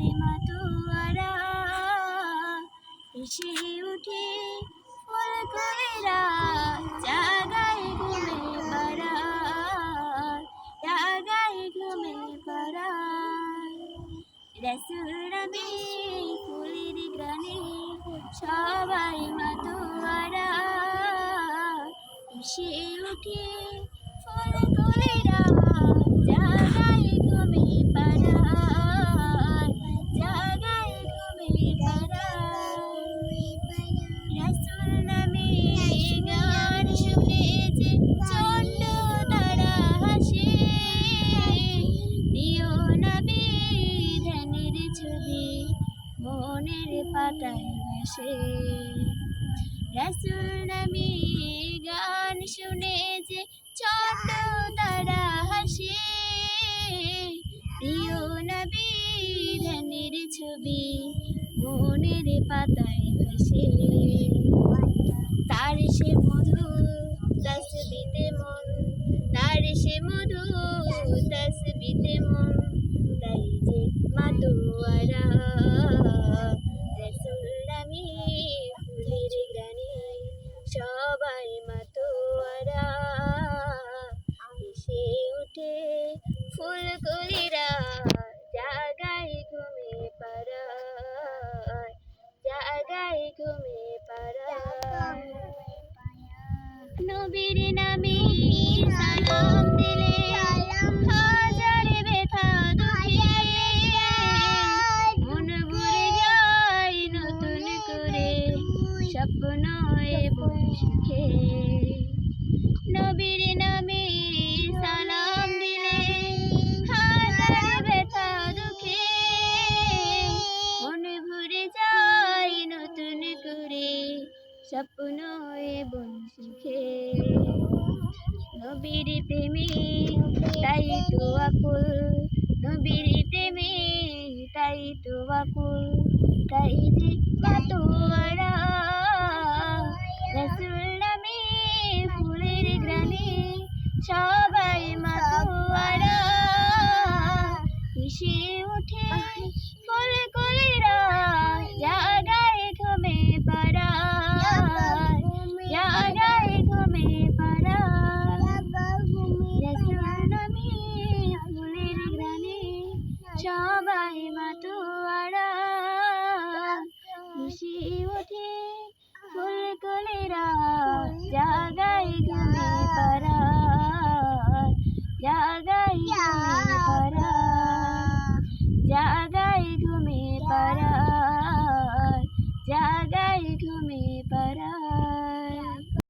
সবাই মাতোয়ারা এসে উঠে ফুল কইরা জাগায় ঘুমে পাড়ায় জাগায় ঘুমে পাড়ায় রসুল নবী ফুলের পাতায় ভাসে রসুল নামে গান শুনে যে চন্ড তারা হাসে। দিও নবী, ধ্যানের ছবি মনের পাতায় ভাসে। তার সে মধু তসবিতে মন, তার সে মধু তসবিতে মন, তাই যে মাতোয়ারা নামে ফুলের গ্রানে সবাই মাতোয়ারা। এসে উঠে ফুল কলিরা জাগায় ঘুমে পাড়ায়। জাগায় ঘুমে পাড়ায়। নবীর নামে সালাম দিলে এবং সুখে নবীর নামে সালাম দিলে হাজার ব্যথা দুঃখে। মন ভরে যায় নতুন করে স্বপ্ন সুখে। নবীর প্রেমে তাই তো আকুল। নবীর প্রেমে তাই তো আকুল। তাই যে মাতোয়ারা রসুল সবাই মাতুয়ারা। খুশি উঠে ফুলকুলিরা জাগাই ঘুমে পাড়া